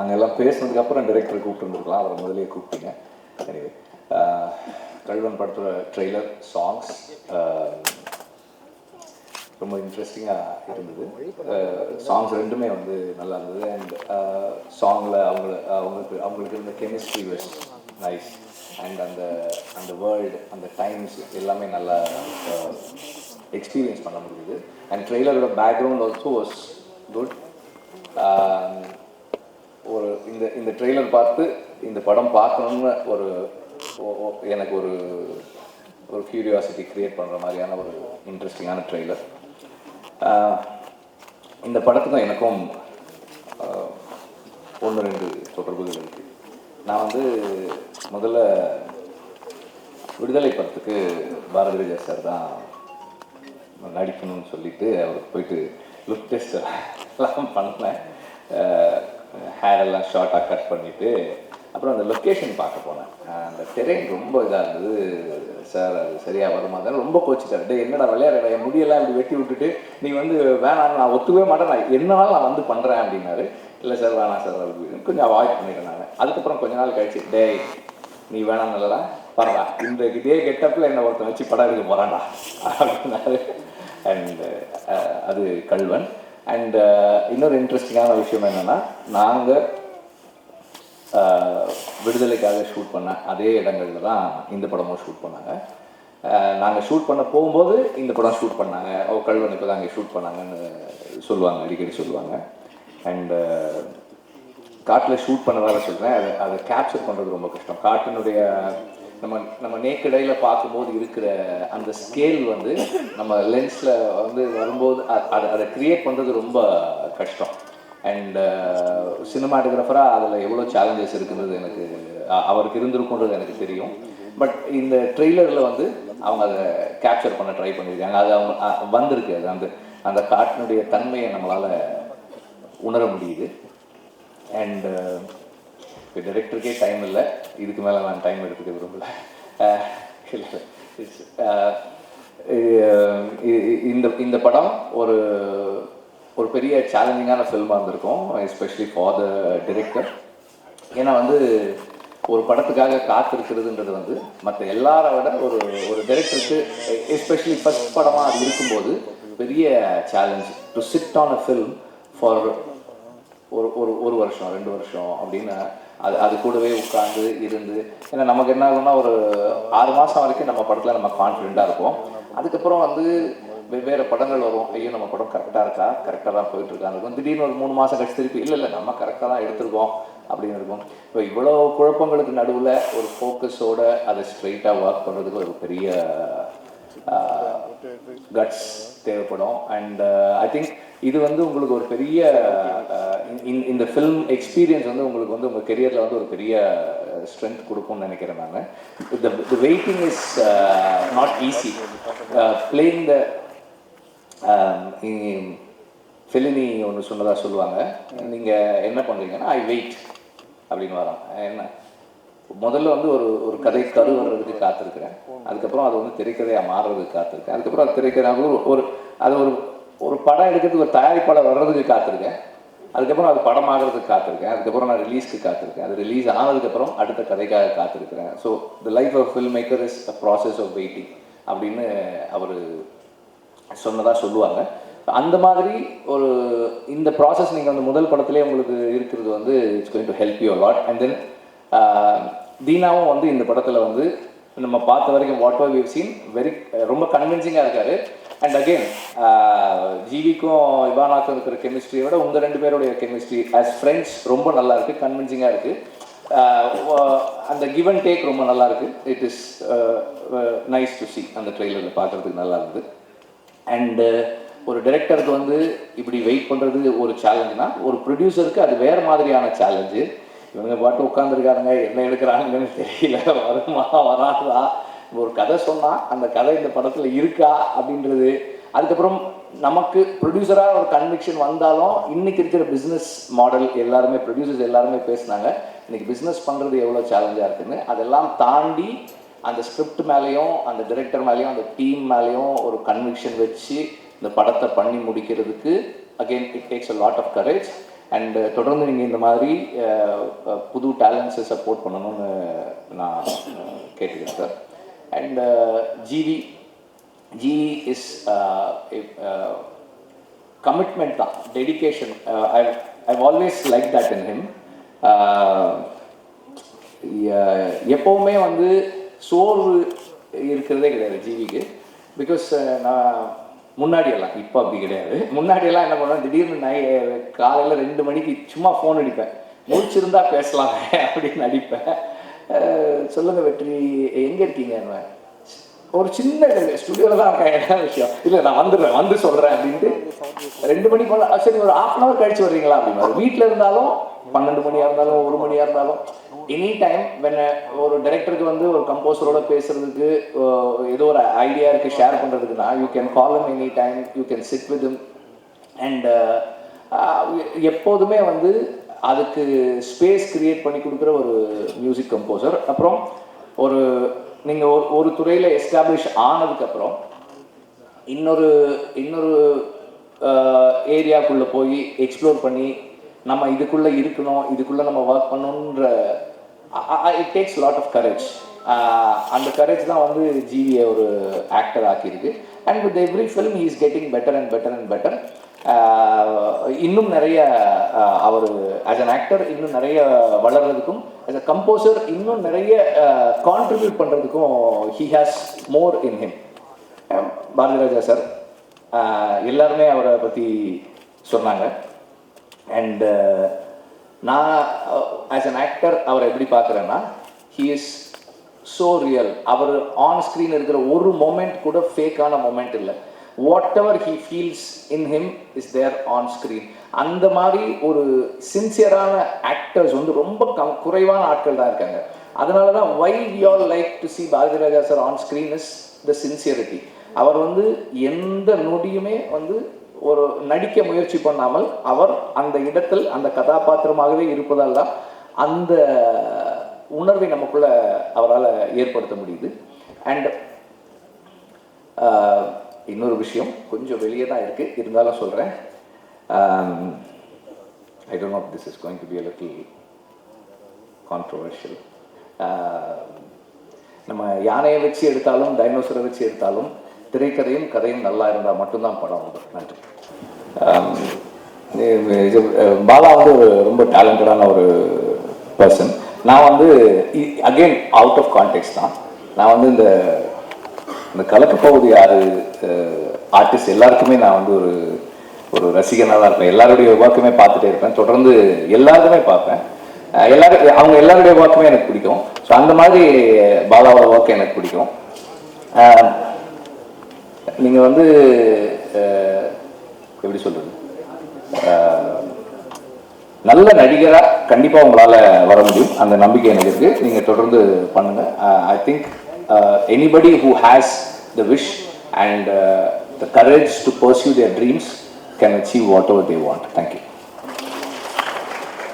நாங்கள் எல்லாம் பேசுனதுக்கு அப்புறம் டைரக்டர் கூப்பிட்டுருந்துருக்கலாம் அவரை முதலே கூப்பிட்டீங்க. எனவே கல்வன் படத்தோட ட்ரெய்லர் சாங்ஸ் ரொம்ப இன்ட்ரெஸ்டிங்காக இருந்தது. சாங்ஸ் ரெண்டுமே வந்து நல்லா இருந்தது. அண்ட் சாங்கில் அவங்கள அவங்களுக்கு அவங்களுக்கு இருந்த கெமிஸ்ட்ரி வாஸ் நைஸ் அண்ட் அந்த அந்த வேர்ல்டு அந்த டைம்ஸ் எல்லாமே நல்லா எக்ஸ்பீரியன்ஸ் பண்ண முடியுது அண்ட் ட்ரெய்லரோட பேக்ரவுண்ட் ஆல்சோ வாஸ் குட் ஒரு இந்த இந்த ட்ரெய்லர் பார்த்து இந்த படம் பார்க்கணும்னு ஒரு எனக்கு ஒரு ஒரு கியூரியாசிட்டி கிரியேட் பண்ணுற மாதிரியான ஒரு இன்ட்ரெஸ்டிங்கான ட்ரெய்லர் இந்த படத்துக்கும் எனக்கும் ஒன்று ரெண்டு தொடர்புகள் இருக்குது நான் வந்து முதல்ல விடுதலை படத்துக்கு பாரதி ராஜா சார் தான் நடிக்கணும்னு சொல்லிட்டு அவருக்கு போயிட்டு லுக் டெஸ்ட் எல்லாம் பண்ணேன். ஹேர் எல்லாம் ஷார்ட்டாக கட் பண்ணிவிட்டு அப்புறம் அந்த லொக்கேஷன் பார்க்க போனேன். அந்த டெரெயின் ரொம்ப இதாக இருந்தது. சார் அது சரியாக வருமா? தான் ரொம்ப கோச்சிட்டார். டே என்னடா விளையாடுற? என் முடியெல்லாம் இப்படி வெட்டி விட்டுட்டு நீ வந்து வேணாம் நான் ஒத்துக்கவே மாட்டேன். நான் என்னால் நான் வந்து பண்ணுறேன் அப்படின்னாரு. இல்லை சார் வேணாம் சார் அப்படின்னு கொஞ்சம் அவாய்ட் பண்ணிட்டேன் நான். அதுக்கப்புறம் கொஞ்ச நாள் கழிச்சு டேய் நீ வேணாம் நல்லடா பரவா இந்த இதே கெட்டப்பில் என்னை ஒருத்தன் வச்சு படம் எடுக்க போகிறான்டா அப்படின்னாரு. அண்ட் அது கல்வன். அண்ட் uh, இன்னொரு இன்ட்ரெஸ்டிங்கான விஷயம் என்னென்னா நாங்கள் விடுதலைக்காக ஷூட் பண்ண அதே இடங்களில் தான் இந்த படமும் ஷூட் பண்ணாங்க. நாங்கள் ஷூட் பண்ண போகும்போது இந்த படம் ஷூட் பண்ணாங்க. ஓ கல்வன் இப்போ தான் அங்கே ஷூட் பண்ணாங்கன்னு சொல்லுவாங்க அடிக்கடி சொல்லுவாங்க. அண்டு காட்டில் ஷூட் பண்ணதால சொல்கிறேன் அதை அதை கேப்சர் பண்ணுறது ரொம்ப கஷ்டம். காட்டினுடைய நம்ம நம்ம நேக்கடையில் பார்க்கும்போது இருக்கிற அந்த ஸ்கேல் வந்து நம்ம லென்ஸில் வந்து வரும்போது அதை அதை க்ரியேட் பண்ணுறது ரொம்ப கஷ்டம். அண்ட் சினிமாட்டோகிராஃபராக அதில் எவ்வளோ சேலஞ்சஸ் இருக்குன்றது எனக்கு அவருக்கு இருந்திருக்குன்றது எனக்கு தெரியும். பட் இந்த ட்ரெய்லரில் வந்து அவங்க அதை கேப்சர் பண்ண ட்ரை பண்ணியிருக்காங்க. அது அவங்க வந்திருக்கு. அது அந்த அந்த காட்டினுடைய தன்மையை நம்மளால் உணர முடியுது. அண்ட் இப்போ டைரக்டருக்கே டைம் இல்லை. இதுக்கு மேலே நான் டைம் எடுத்துக்க விரும்பல. இ- இந்த இந்த படம் ஒரு ஒரு பெரிய சேலஞ்சிங்கான ஃபில்மாக இருந்திருக்கும் எஸ்பெஷலி ஃபார் த டிரெக்டர் ஏன்னா வந்து ஒரு படத்துக்காக காத்திருக்கிறதுன்றது வந்து மற்ற எல்லாரை விட ஒரு ஒரு டைரக்டருக்கு எஸ்பெஷலி ஃபர்ஸ்ட் படமாக அது இருக்கும்போது பெரிய challenge to sit on a film for ஒரு ஒரு ஒரு வருஷம் ரெண்டு வருஷம் அப்படின்னு அது அது கூடவே உட்காந்து இருந்து ஏன்னா நமக்கு என்ன ஆகும்னா ஒரு ஆறு மாதம் வரைக்கும் நம்ம படத்தில் நம்ம கான்ஃபிடெண்ட்டாக இருப்போம். அதுக்கப்புறம் வந்து வெவ்வேறு படங்கள் வரும். ஐயோ நம்ம படம் கரெக்டாக இருக்கா? கரெக்டாக தான் போயிட்டு இருக்கும் திடீர்னு ஒரு மூணு மாதம் கழிச்சு திருப்பி இல்லை இல்லை நம்ம கரெக்டாக தான் எடுத்திருக்கோம் அப்படின்னு இருக்கும். இப்போ இவ்வளோ குழப்பங்களுக்கு நடுவில் ஒரு ஃபோக்கஸோட அதை ஸ்ட்ரைட்டாக ஒர்க் பண்ணுறதுக்கு ஒரு பெரிய கட்ஸ் தேவைப்படும். அண்ட் ஐ திங்க் இது வந்து உங்களுக்கு ஒரு பெரிய இந்த- இந்த ஃபில்ம் எக்ஸ்பீரியன்ஸ் வந்து உங்களுக்கு வந்து உங்கள் கெரியரில் வந்து ஒரு பெரிய ஸ்ட்ரென்த் கொடுக்கும்னு நினைக்கிறேன் நான். The the waiting is not easy playing the Fellini ஒன்று சொன்னதாக சொல்லுவாங்க. நீங்கள் என்ன பண்ணுறீங்கன்னா ஐ வெயிட் அப்படின்னு வரோம். என்ன? முதல்ல வந்து ஒரு ஒரு கதை கரு வர்றதுக்கு காத்திருக்கிறேன். அதுக்கப்புறம் அது வந்து திரைக்கதையாக மாறுறதுக்கு காத்திருக்கேன். அதுக்கப்புறம் அது திரைக்கதை ஒரு ஒரு அது ஒரு ஒரு படம் எடுக்கிறதுக்கு ஒரு தயாரிப்பாளர் வர்றதுக்கு காத்திருக்கேன். அதுக்கப்புறம் அது படம் ஆகிறதுக்கு காத்திருக்கேன். அதுக்கப்புறம் நான் ரிலீஸ்க்கு காத்திருக்கேன். அது ரிலீஸ் ஆனதுக்கப்புறம் அடுத்த கதைக்காக காத்திருக்கிறேன். So the life of filmmaker is a process of waiting அப்படின்னு அவர் சொன்னதாக சொல்லுவாங்க. அந்த மாதிரி ஒரு இந்த ப்ராசஸ் நீங்கள் வந்து முதல் படத்திலே உங்களுக்கு இருக்கிறது வந்து it's going to help you lot and then தீனாவும் வந்து இந்த படத்தில் வந்து நம்ம பார்த்த வரைக்கும் what are you seen very ரொம்ப கன்வின்சிங்காக இருக்காரு. அண்ட் அகெயின் ஜிவிக்கும் இவானாக்கும் இருக்கிற கெமிஸ்ட்ரியை விட உங்கள் ரெண்டு பேருடைய கெமிஸ்ட்ரி ஆஸ் ஃப்ரெண்ட்ஸ் ரொம்ப நல்லா இருக்குது கன்வின்சிங்காக இருக்குது uh, uh, அந்த கிவ் அண்ட் டேக் ரொம்ப நல்லா இருக்குது it is nice to see அந்த ட்ரெய்லரில் பார்க்குறதுக்கு நல்லா இருந்தது. அண்டு uh, ஒரு டைரக்டருக்கு வந்து இப்படி வெயிட் பண்ணுறது ஒரு சேலஞ்சுனா ஒரு ப்ரொடியூசருக்கு அது வேறு மாதிரியான சேலஞ்சு இவங்க பாட்டு உட்காந்துருக்காருங்க என்ன எடுக்கிறாங்கன்னு தெரியல வருமா வராதா? ஒரு கதை சொன்னால் அந்த கதை இந்த படத்தில் இருக்கா அப்படின்றது அதுக்கப்புறம் நமக்கு ப்ரொடியூசராக ஒரு கன்விக்ஷன் வந்தாலும் இன்னைக்கு இருக்கிற பிஸ்னஸ் மாடல் எல்லாருமே ப்ரொடியூசர்ஸ் எல்லாருமே பேசுனாங்க இன்னைக்கு பிஸ்னஸ் பண்ணுறது எவ்வளோ சேலஞ்சாக இருக்குன்னு. அதெல்லாம் தாண்டி அந்த ஸ்கிரிப்ட் மேலேயும் அந்த டிரெக்டர் மேலேயும் அந்த டீம் மேலேயும் ஒரு கன்விக்ஷன் வச்சு இந்த படத்தை பண்ணி முடிக்கிறதுக்கு again it takes a lot of courage and தொடர்ந்து நீங்கள் இந்த மாதிரி uh, uh, புது டேலண்ட்ஸை சப்போர்ட் பண்ணணும்னு நான் uh, கேட்டுக்கிறேன் sir and GV GV is commitment தான் dedication I I always like that in him எப்போவுமே வந்து சோர்வு இருக்கிறதே கிடையாது ஜீவிக்கு பிகாஸ் uh, நான் முன்னாடியெல்லாம் இப்போ அப்படி கிடையாது. முன்னாடியெல்லாம் என்ன பண்ணுவேன் திடீர்னு நை காலையில் ரெண்டு மணிக்கு சும்மா ஃபோன் அடிப்பேன். முடிச்சிருந்தா பேசலாமே அப்படின்னு அடிப்பேன். சொல்லுங்க வெற்றி எங்கே இருக்கீங்க ஒரு சின்ன ஸ்டுடியோவில் தான் இருக்கேன் என்ன விஷயம்? இல்லை நான் வந்துடுறேன் வந்து சொல்கிறேன் அப்படின்ட்டு ரெண்டு மணிக்கு மேலே சரி ஒரு ஹாஃப் அன் அவர் கழிச்சு வர்றீங்களா அப்படின்னு வீட்டில் இருந்தாலும் பன்னெண்டு மணியாக இருந்தாலும் ஒரு மணியாக இருந்தாலும் எனி டைம் வென் ஒரு டைரக்டருக்கு வந்து ஒரு கம்போசரோட பேசுறதுக்கு ஏதோ ஒரு ஐடியா இருக்குது share பண்ணுறதுக்குன்னா you can call any time you can sit with and எப்போதுமே வந்து அதுக்கு ஸ்பேஸ் கிரியேட் பண்ணி கொடுக்குற ஒரு மியூசிக் கம்போசர் அப்புறம் ஒரு நீங்கள் ஒரு ஒரு துறையில் எஸ்டாப்ளிஷ் ஆனதுக்கப்புறம் இன்னொரு இன்னொரு ஏரியாக்குள்ளே போய் எக்ஸ்ப்ளோர் பண்ணி நம்ம இதுக்குள்ளே இருக்கணும் இதுக்குள்ளே நம்ம ஒர்க் பண்ணணுன்ற it takes lot of courage அந்த கரேஜ் தான் வந்து ஜிவியை ஒரு actor ஆக்கியிருக்கு. And with every film he is getting better and better and better இன்னும் நிறைய அவர் ஆஸ் அன் ஆக்டர் இன்னும் நிறைய வளர்றதுக்கும் ஆஸ் அ கம்போசர் இன்னும் நிறைய கான்ட்ரிபியூட் பண்ணுறதுக்கும் he has more in him Bharathiraja sir எல்லாருமே அவரை பற்றி சொன்னாங்க. அண்டு நான் ஆஸ் அன் ஆக்டர் அவரை எப்படி பார்க்குறேன்னா ஹீ இஸ் ஸோ ரியல் அவர் ஆன் ஸ்க்ரீன் இருக்கிற ஒரு மொமெண்ட் கூட ஃபேக்கான மொமெண்ட் இல்லை. Whatever he feels in him is there on screen அந்த மாதிரி ஒரு சின்சியரான ஆக்டர்ஸ் வந்து ரொம்ப கம் குறைவான ஆட்கள் தான் இருக்காங்க. அதனால தான் why we all like to see Bharathi Raja sir on screen is the sincerity அவர் வந்து எந்த நொடியுமே வந்து ஒரு நடிக்க முயற்சி பண்ணாமல் அவர் அந்த இடத்தில் அந்த கதாபாத்திரமாகவே இருப்பதால் தான் அந்த உணர்வை நமக்குள்ள அவரால் ஏற்படுத்த முடியுது. அண்ட் இன்னொரு விஷயம் கொஞ்சம் வெளியே தான் இருக்குது இருந்தாலும் சொல்கிறேன் I don't know this is going to be a little controversial நம்ம யானையை வச்சு எடுத்தாலும் டைனோசரை வச்சு எடுத்தாலும் திரைக்கதையும் கதையும் நல்லா இருந்தால் மட்டும்தான் படம் உண்டு நன்றி. Um, இது- பாலா வந்து ஒரு ரொம்ப டேலண்டடான ஒரு பர்சன் நான் வந்து அகெயின் அவுட் ஆஃப் கான்டெக்ட் தான். நான் வந்து இந்த இந்த கலக்க பகுதி ஆறு ஆர்டிஸ்ட் எல்லாருக்குமே நான் வந்து ஒரு ஒரு ரசிகனாக தான் இருப்பேன். எல்லாருடைய ஒர்க்குமே பார்த்துட்டே இருப்பேன். தொடர்ந்து எல்லாருக்குமே பார்ப்பேன். எல்லாரும் அவங்க எல்லாருடைய ஒர்க்குமே எனக்கு பிடிக்கும். ஸோ அந்த மாதிரி பாலாவோட ஒர்க் எனக்கு பிடிக்கும். நீங்கள் வந்து எப்படி சொல்றது? நல்ல நடிகராக கண்டிப்பாக உங்களால் வர முடியும். அந்த நம்பிக்கை எனக்கு இருக்குது நீங்கள் தொடர்ந்து பண்ணுங்கள் I think Uh, anybody who has the wish and uh, the courage to pursue their dreams can achieve whatever they want. Thank you.